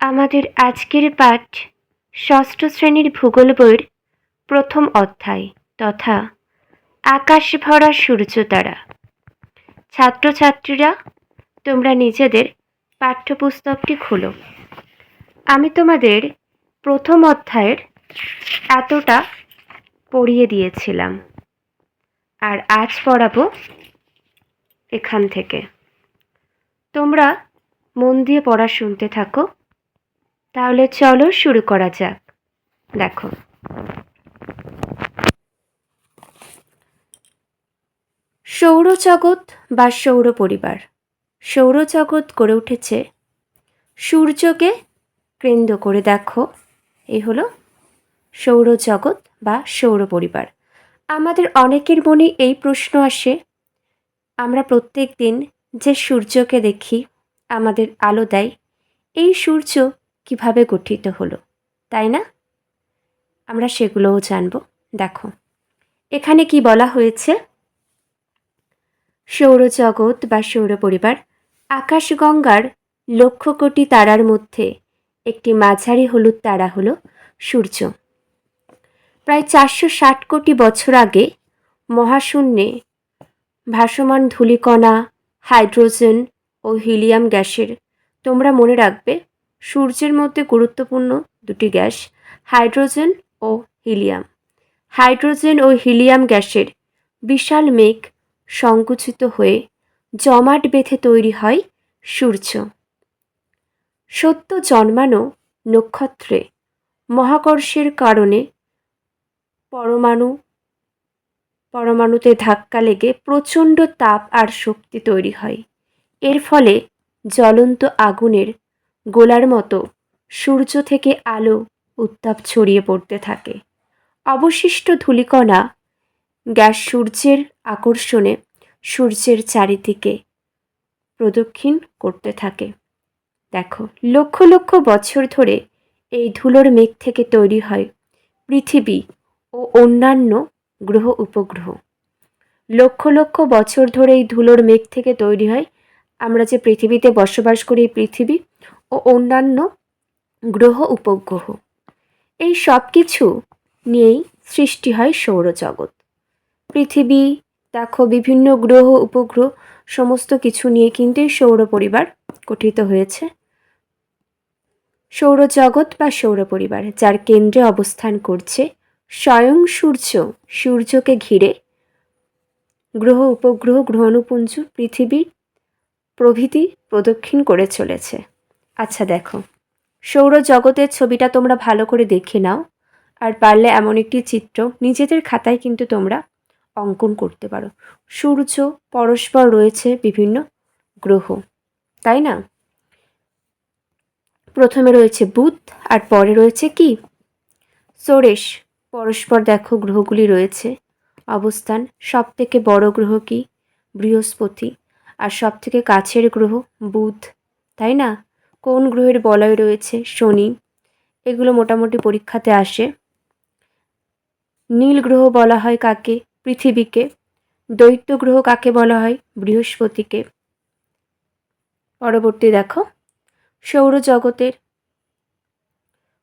আমাদের আজকের পাঠ ষষ্ঠ শ্রেণির ভূগোল বইয়ের প্রথম অধ্যায় তথা আকাশ ভরা সূর্যতারা ছাত্রছাত্রীরা, তোমরা নিজেদের পাঠ্যপুস্তকটি খোলো। আমি তোমাদের প্রথম অধ্যায়ের এতটা পড়িয়ে দিয়েছিলাম। আর আজ পড়াবো এখান থেকে। তোমরা মন দিয়ে পড়া শুনতে থাকো। তাহলে চলো শুরু করা যাক। দেখো। সৌরজগৎ বা সৌর পরিবার। সৌরজগৎ গড়ে উঠেছে সূর্যকে কেন্দ্র করে। দেখো এই হলো সৌরজগৎ বা সৌর পরিবার। আমাদের অনেকের মনে এই প্রশ্ন আসে, আমরা প্রত্যেক দিন যে সূর্যকে দেখি, আমাদের আলো দেয়, এই সূর্য কীভাবে গঠিত হলো, তাই না? আমরা সেগুলোও জানব। দেখো, এখানে কি বলা হয়েছে? সৌরজগৎ বা সৌর পরিবার আকাশগঙ্গার লক্ষ কোটি তারার মধ্যে একটি মাঝারি হলুদ তারা হলো সূর্য। প্রায় চারশো ষাট কোটি বছর আগে মহাশূন্যে ভাসমান ধূলিকণা, হাইড্রোজেন ও হিলিয়াম গ্যাসের, তোমরা মনে রাখবে সূর্যের মধ্যে গুরুত্বপূর্ণ দুটি গ্যাস, হাইড্রোজেন ও হিলিয়াম। হাইড্রোজেন ও হিলিয়াম গ্যাসের বিশাল মেঘ সংকুচিত হয়ে জমাট বেঁধে তৈরি হয় সূর্য। সত্য জন্মানো নক্ষত্রে মহাকর্ষের কারণে পরমাণু, পরমাণুতে ধাক্কা লেগে প্রচণ্ড তাপ আর শক্তি তৈরি হয়। এর ফলে জ্বলন্ত আগুনের গোলার মতো। সূর্য থেকে আলো, উত্তাপ ছড়িয়ে পড়তে থাকে। অবশিষ্ট ধূলিকণা গ্যাস সূর্যের আকর্ষণে সূর্যের চারিদিকে প্রদক্ষিণ করতে থাকে। দেখো, লক্ষ লক্ষ বছর ধরে এই ধুলোর মেঘ থেকে তৈরি হয় পৃথিবী ও অন্যান্য গ্রহ উপগ্রহ। লক্ষ লক্ষ বছর ধরে এই ধুলোর মেঘ থেকে তৈরি হয়। আমরা যে পৃথিবীতে বসবাস করি, এই পৃথিবী ও অন্যান্য গ্রহ উপগ্রহ। এই সব কিছু নিয়েই সৃষ্টি হয় সৌরজগৎ। পৃথিবী, দেখো, বিভিন্ন গ্রহ, উপগ্রহ, সমস্ত কিছু নিয়ে কিন্তু এই সৌর পরিবার গঠিত হয়েছে। সৌরজগৎ বা সৌর পরিবার, যার কেন্দ্রে অবস্থান করছে স্বয়ং সূর্য, সূর্যকে ঘিরে। গ্রহ, উপগ্রহ, গ্রহণপুঞ্জ পৃথিবী প্রভৃতি প্রদক্ষিণ করে চলেছে। আচ্ছা দেখো। সৌরজগতের ছবিটা তোমরা ভালো করে দেখে নাও, আর পারলে এমন একটি চিত্র নিজেদের খাতায় কিন্তু তোমরা অঙ্কন করতে পারো। সূর্য, পরস্পর রয়েছে বিভিন্ন গ্রহ, তাই না? প্রথমে রয়েছে বুধ, আর পরে রয়েছে কি? সোরেশ, পরস্পর দেখো গ্রহগুলি রয়েছে। অবস্থান সব থেকে বড় গ্রহ কি? বৃহস্পতি, আর সব থেকে কাছের গ্রহ বুধ, তাই না? কোন গ্রহের বলয় রয়েছে? শনি। এগুলো মোটামুটি পরীক্ষাতে আসে। নীল গ্রহ বলা হয় কাকে? পৃথিবীকে। দৈত্য গ্রহ কাকে বলা হয়? বৃহস্পতিকে। পরবর্তী দেখো। সৌরজগতের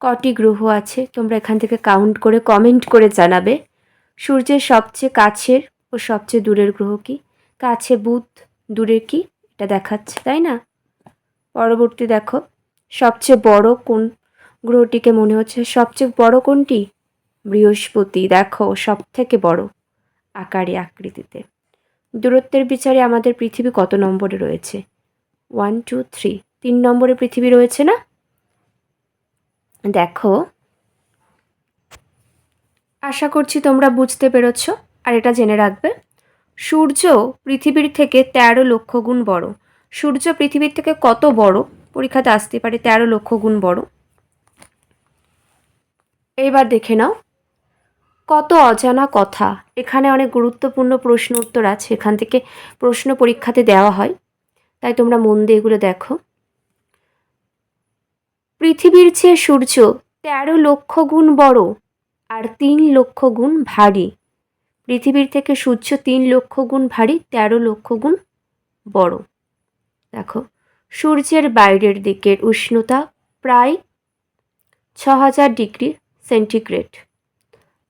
কটি গ্রহ আছে? তোমরা এখান থেকে কাউন্ট করে কমেন্ট করে জানাবে। সূর্যের সবচেয়ে কাছের ও সবচেয়ে দূরের গ্রহ কি? কাছে বুধ দূরের কি? এটা দেখাচ্ছে, তাই না? পরবর্তী দেখো, সবচেয়ে বড় কোন গ্রহটিকে মনে হচ্ছে? সবচেয়ে বড় কোনটি? বৃহস্পতি। দেখো সব থেকে বড় আকারে আকৃতিতে। দূরত্বের বিচারে আমাদের পৃথিবী কত নম্বরে রয়েছে? ওয়ান টু থ্রি তিন নম্বরে পৃথিবী রয়েছে না? দেখো, আশা করছি তোমরা বুঝতে পেরেছ। আর এটা জেনে রাখবে, সূর্য পৃথিবীর থেকে তেরো লক্ষ গুণ বড়। সূর্য পৃথিবীর থেকে কত বড়? পরীক্ষাতে আসতে পারে তেরো লক্ষ গুণ বড়। এইবার দেখে নাও। কত অজানা কথা। এখানে অনেক গুরুত্বপূর্ণ প্রশ্ন উত্তর আছে। এখান থেকে প্রশ্ন পরীক্ষাতে দেওয়া হয়। তাই তোমরা মন দিয়ে এগুলো দেখো। পৃথিবীর চেয়ে সূর্য তেরো লক্ষ গুণ বড় আর তিন লক্ষ গুণ ভারী। পৃথিবীর থেকে সূর্য তিন লক্ষ গুণ ভারী, তেরো লক্ষ গুণ বড়। দেখো, সূর্যের বাইরের দিকের উষ্ণতা প্রায় ছ হাজার ডিগ্রি সেন্টিগ্রেড,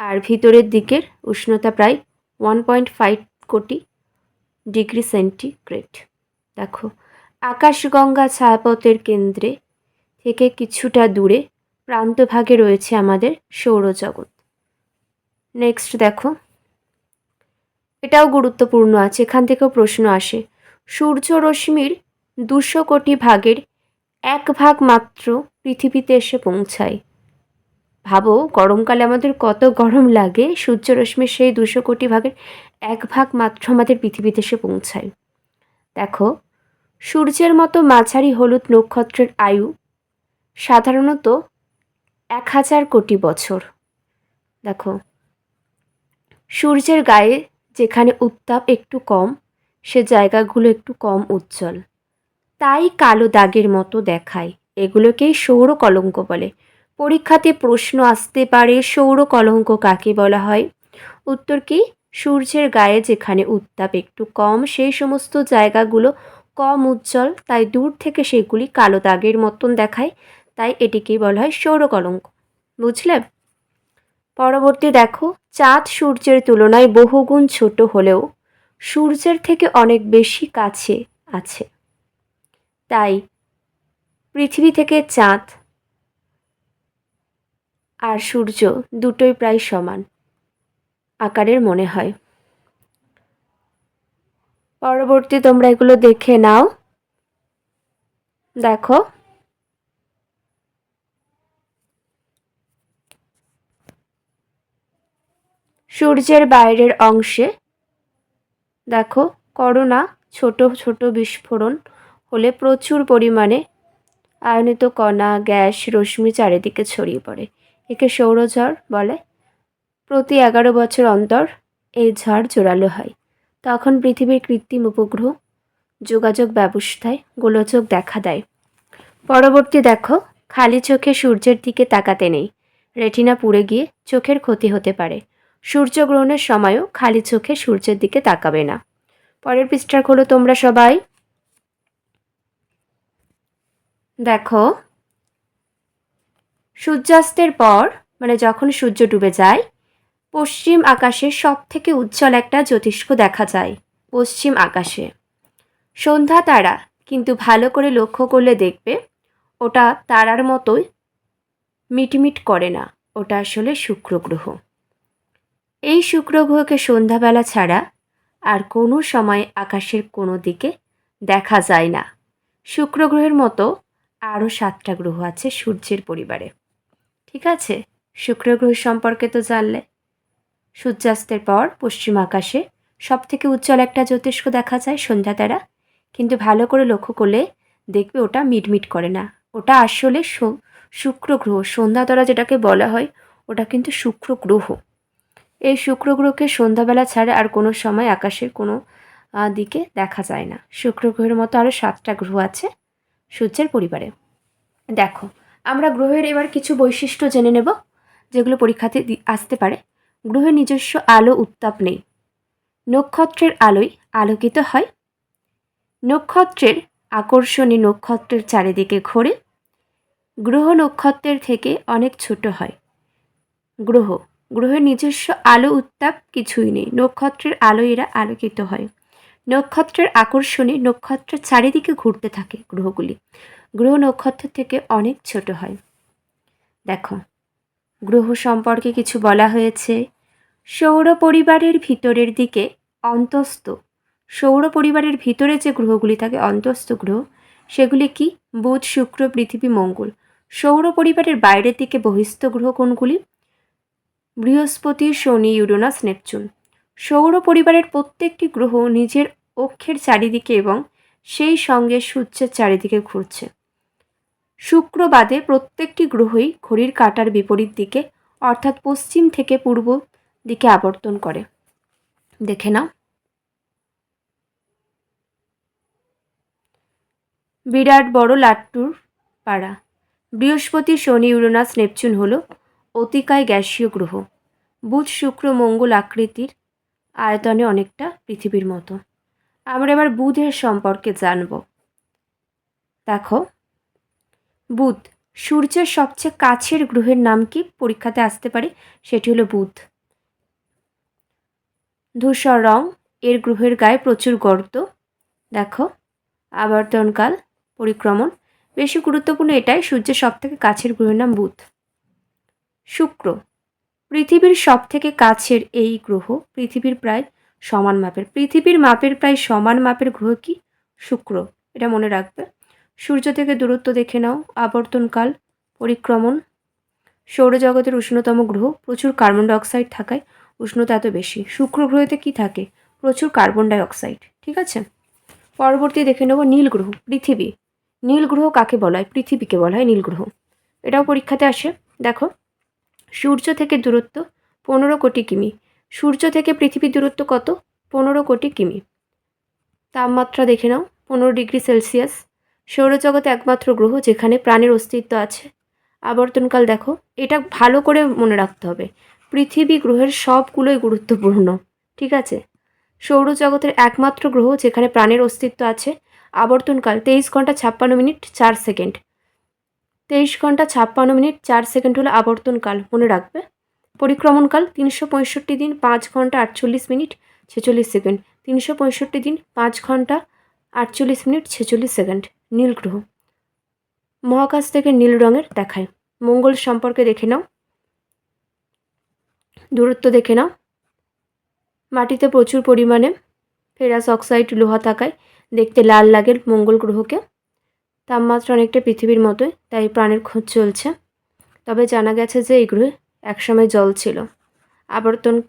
আর ভিতরের দিকের উষ্ণতা প্রায় ওয়ান পয়েন্ট ফাইভ কোটি ডিগ্রি সেন্টিগ্রেড। দেখো, আকাশগঙ্গা ছায়াপথের কেন্দ্রে থেকে কিছুটা দূরে প্রান্তভাগে রয়েছে আমাদের সৌরজগৎ। নেক্সট দেখো, এটাও গুরুত্বপূর্ণ আছে, এখান থেকেও প্রশ্ন আসে। সূর্য রশ্মির দুশো কোটি ভাগের এক ভাগ মাত্র পৃথিবীতে এসে পৌঁছায়। ভাবো, গরমকালে আমাদের কত গরম লাগে সূর্যরশ্মির সেই দুশো কোটি ভাগের এক ভাগ মাত্র আমাদের পৃথিবীতে এসে পৌঁছায়। দেখো, সূর্যের মতো মাঝারি হলুদ নক্ষত্রের আয়ু সাধারণত এক হাজার কোটি বছর। দেখো, সূর্যের গায়ে যেখানে উত্তাপ একটু কম, সে জায়গাগুলো একটু কম উজ্জ্বল। তাই কালো দাগের মতো দেখায়। এগুলোকেই সৌর কলঙ্ক বলে। পরীক্ষাতে প্রশ্ন আসতে পারে সৌর কলঙ্ক কাকে বলা হয়? উত্তর কি? সূর্যের গায়ে যেখানে উত্তাপ একটু কম, সেই সমস্ত জায়গাগুলো কম উজ্জ্বল, তাই দূর থেকে সেগুলি কালো দাগের মতন দেখায়, তাই এটিকেই বলা হয় সৌর কলঙ্ক। বুঝলে? পরবর্তী দেখো, চাঁদ সূর্যের তুলনায় বহুগুণ ছোট হলেও সূর্যের থেকে অনেক বেশি কাছে আছে। তাই পৃথিবী থেকে চাঁদ আর সূর্য দুটোই প্রায় সমান, আকারের মনে হয়। পরবর্তী তোমরা এগুলো দেখে নাও। দেখো। সূর্যের বাইরের অংশে দেখো, করোনা, ছোট ছোট বিস্ফোরণ হলে প্রচুর পরিমাণে আয়নিত কণা, গ্যাস, রশ্মি চারিদিকে ছড়িয়ে পড়ে। একে সৌরঝড় বলে। প্রতি এগারো বছর অন্তর এই ঝড় জোরালো হয়। তখন পৃথিবীর কৃত্রিম উপগ্রহ যোগাযোগ ব্যবস্থায় গোলযোগ দেখা দেয়। পরবর্তী দেখো, খালি চোখে সূর্যের দিকে তাকাতে নেই। রেটিনা পুড়ে গিয়ে চোখের ক্ষতি হতে পারে। সূর্যগ্রহণের সময়ও খালি চোখে সূর্যের দিকে তাকাবে না। পরের পৃষ্ঠার খোলো তোমরা সবাই। দেখো, সূর্যাস্তের পর মানে যখন সূর্য ডুবে যায়, পশ্চিম আকাশে সব থেকে উজ্জ্বল একটা জ্যোতিষ্ক দেখা যায়, পশ্চিম আকাশে। সন্ধ্যা তারা, কিন্তু ভালো করে লক্ষ্য করলে দেখবে, ওটা তারার মতোই মিটমিট করে না, ওটা আসলে শুক্র গ্রহ। এই শুক্র গ্রহকে সন্ধ্যাবেলা ছাড়া আর কোনো সময় আকাশের কোনো দিকে দেখা যায় না। শুক্র গ্রহের মতো আরও সাতটা গ্রহ আছে সূর্যের পরিবারে। ঠিক আছে? শুক্র গ্রহ সম্পর্কে তো জানলে। সূর্যাস্তের পর পশ্চিম আকাশে সব থেকে উজ্জ্বল একটা জ্যোতিষ্ক দেখা যায়, সন্ধ্যা তারা। কিন্তু ভালো করে লক্ষ্য করলে দেখবে ওটা মিটমিট করে না। ওটা আসলে শুক্র গ্রহ। সন্ধ্যা তারা যেটাকে বলা হয়, ওটা কিন্তু শুক্র গ্রহ। এই শুক্র গ্রহকে সন্ধ্যাবেলা ছাড়া আর কোনো সময় আকাশের কোনো দিকে দেখা যায় না। শুক্র গ্রহের মতো আরও সাতটা গ্রহ আছে। সূর্যের পরিবারে। দেখো, আমরা গ্রহের এবার কিছু বৈশিষ্ট্য জেনে নেব, যেগুলো পরীক্ষাতে আসতে পারে। গ্রহের নিজস্ব আলো উত্তাপ নেই। নক্ষত্রের আলোয় আলোকিত হয়। নক্ষত্রের আকর্ষণী নক্ষত্রের চারিদিকে ঘোরে। গ্রহ নক্ষত্রের থেকে অনেক ছোট হয়। গ্রহ, গ্রহের নিজস্ব আলো উত্তাপ কিছুই নেই। নক্ষত্রের আলো এরা আলোকিত হয়। নক্ষত্রের আকর্ষণে নক্ষত্রের চারিদিকে ঘুরতে থাকে গ্রহগুলি। গ্রহ নক্ষত্রের থেকে অনেক ছোট হয়। দেখো, গ্রহ সম্পর্কে কিছু বলা হয়েছে। সৌর পরিবারের ভিতরের দিকে অন্তস্থ। সৌর পরিবারের ভিতরে যে গ্রহগুলি থাকে, অন্তস্থ গ্রহ, সেগুলি কি? বুধ, শুক্র, পৃথিবী, মঙ্গল। সৌর পরিবারের বাইরের দিকে বহিস্থ গ্রহ কোনগুলি? বৃহস্পতি, শনি, ইউরোনাস, নেপচুন। সৌর পরিবারের প্রত্যেকটি গ্রহ নিজের অক্ষের চারিদিকে এবং সেই সঙ্গে সূর্যের চারিদিকে ঘুরছে। শুক্র বাদে প্রত্যেকটি গ্রহই ঘড়ির কাঁটার বিপরীত দিকে, অর্থাৎ পশ্চিম থেকে পূর্ব দিকে আবর্তন করে। দেখে নাও। বিরাট বড় লাট্টুর পাড়া। বৃহস্পতি, শনি, ইউরোনাস, নেপচুন হল অতিকায় গ্যাসীয় গ্রহ। বুধ, শুক্র, মঙ্গল আকৃতির আয়তনে অনেকটা পৃথিবীর মতো। আমরা এবার বুধের সম্পর্কে জানব। দেখো, বুধ, সূর্যের সবচেয়ে কাছের গ্রহের নাম কি? পরীক্ষাতে আসতে পারে, সেটি হলো বুধ। ধূসর রং, এর গ্রহের গায়ে প্রচুর গর্ত। দেখো, আবর্তনকাল, পরিক্রমণ। বেশি গুরুত্বপূর্ণ এটাই সূর্যের সব থেকে কাছের গ্রহের নাম বুধ। শুক্র পৃথিবীর সব থেকে কাছের এই গ্রহ পৃথিবীর প্রায় সমান মাপের। পৃথিবীর মাপের প্রায় সমান মাপের গ্রহ কি? শুক্র। এটা মনে রাখবে। সূর্য থেকে দূরত্ব দেখে নাও। আবর্তনকাল, পরিক্রমণ। সৌরজগতের উষ্ণতম গ্রহ। প্রচুর কার্বন ডাইঅক্সাইড থাকায় উষ্ণতা এত বেশি। শুক্র গ্রহেতে কি থাকে? প্রচুর কার্বন ডাইঅক্সাইড। ঠিক আছে? পরবর্তী দেখে নেব নীল গ্রহ, পৃথিবী। নীল গ্রহ কাকে বলা হয়? পৃথিবীকে বলা হয় নীল গ্রহ। এটাও পরীক্ষাতে আসে। দেখো। সূর্য থেকে দূরত্ব পনেরো কোটি কিমি। সূর্য থেকে পৃথিবীর দূরত্ব কত? পনেরো কোটি কিমি। তাপমাত্রা দেখে নাও, পনেরো ডিগ্রি সেলসিয়াস। সৌরজগতে একমাত্র গ্রহ যেখানে প্রাণের অস্তিত্ব আছে। আবর্তনকাল দেখো, এটা ভালো করে মনে রাখতে হবে। পৃথিবী গ্রহের সবগুলোই গুরুত্বপূর্ণ, ঠিক আছে? সৌরজগতের একমাত্র গ্রহ যেখানে প্রাণের অস্তিত্ব আছে, আবর্তনকাল তেইশ ঘণ্টা ছাপ্পান্ন মিনিট চার সেকেন্ড। তেইশ ঘণ্টা ছাপ্পান্ন মিনিট চার সেকেন্ড হলো আবর্তনকাল, মনে রাখবে? পরিক্রমণকাল তিনশো পঁয়ষট্টি দিন পাঁচ ঘণ্টা আটচল্লিশ মিনিট ছেচল্লিশ সেকেন্ড। তিনশো পঁয়ষট্টি দিন পাঁচ ঘণ্টা আটচল্লিশ মিনিট ছেচল্লিশ সেকেন্ড। নীল গ্রহ। মহাকাশ থেকে নীল রঙের দেখায় মঙ্গল সম্পর্কে দেখে নাও। দূরত্ব দেখে নাও। মাটিতে প্রচুর পরিমাণে ফেরাস অক্সাইড লোহা থাকায় দেখতে লাল লাগে মঙ্গল গ্রহকে। তাপমাত্রা অনেকটা পৃথিবীর মতোই তাই প্রাণের খোঁজ চলছে। তবে জানা গেছে যে এই গ্রহে একসময় জল ছিল। আবর্তন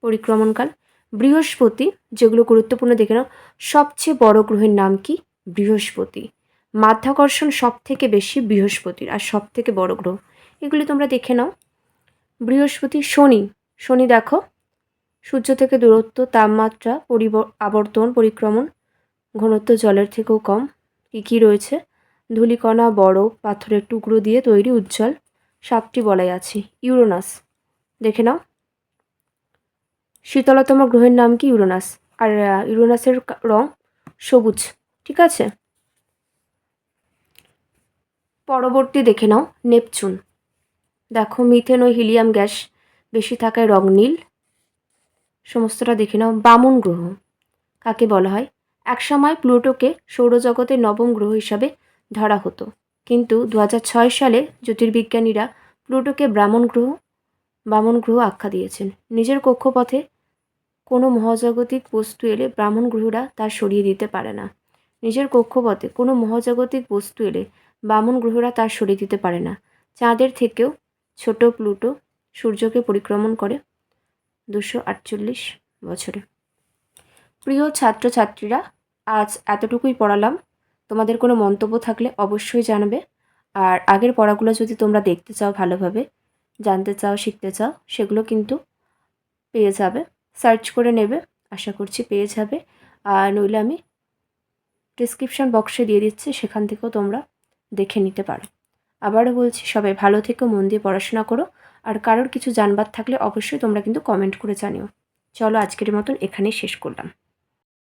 পরিক্রমণকাল। বৃহস্পতি, যেগুলো গুরুত্বপূর্ণ, দেখে নাও। সবচেয়ে বড় গ্রহের নাম কি? বৃহস্পতি। মাধ্যাকর্ষণ সব থেকে বেশি বৃহস্পতির আর সব থেকে বড় গ্রহ। এগুলি তোমরা দেখে নাও। বৃহস্পতি শনি। শনি দেখো, সূর্য থেকে দূরত্ব, তাপমাত্রা, পরিব, আবর্তন পরিক্রমণ, ঘনত্ব জলের থেকেও কম। কী কী রয়েছে? ধূলিকণা, বরফ, পাথরের টুকরো দিয়ে তৈরি উজ্জ্বল সাতটি বলাই আছে, ইউরোনাস। দেখে নাও। শীতলতম গ্রহের নাম কি ইউরোনাস? আর ইউরোনাসের রং সবুজ, ঠিক আছে? পরবর্তী দেখে নাও, নেপচুন। দেখো, মিথেন ও হিলিয়াম গ্যাস বেশি থাকায় রং নীল। সমস্তটা দেখে নাও, বামন গ্রহ। কাকে বলা হয়? একসময় প্লুটোকে সৌরজগতের নবম গ্রহ হিসাবে ধরা হতো। কিন্তু দু সালে জ্যোতির্বিজ্ঞানীরা প্লুটোকে ব্রাহ্মণ গ্রহ, বামন গ্রহ আখ্যা দিয়েছেন। নিজের কক্ষপথে কোনো মহাজাগতিক বস্তু এলে ব্রাহ্মণ গ্রহরা তা সরিয়ে দিতে পারে না। নিজের কক্ষপথে কোনো মহাজাগতিক বস্তু এলে বামন গ্রহরা তা সরিয়ে দিতে পারে না। চাঁদের থেকেও ছোট প্লুটো সূর্যকে পরিক্রমণ করে দুশো আটচল্লিশ বছরে। প্রিয় ছাত্রছাত্রীরা আজ এতটুকুই পড়ালাম। তোমাদের কোনো মন্তব্য থাকলে অবশ্যই জানাবে। আর আগের পড়াগুলো যদি তোমরা দেখতে চাও ভালোভাবে, জানতে চাও, শিখতে চাও, সেগুলো কিন্তু পেয়ে যাবে। সার্চ করে নেবে, আশা করছি পেয়ে যাবে। আর নইলে আমি ডিসক্রিপশান বক্সে দিয়ে দিচ্ছি, সেখান থেকেও তোমরা দেখে নিতে পারো। আবারও বলছি, সবাই ভালো থেকো, মন দিয়ে পড়াশোনা করো। আর কারোর কিছু জানবার থাকলে অবশ্যই তোমরা কিন্তু কমেন্ট করে জানিও। চলো আজকের মতন এখানেই শেষ করলাম।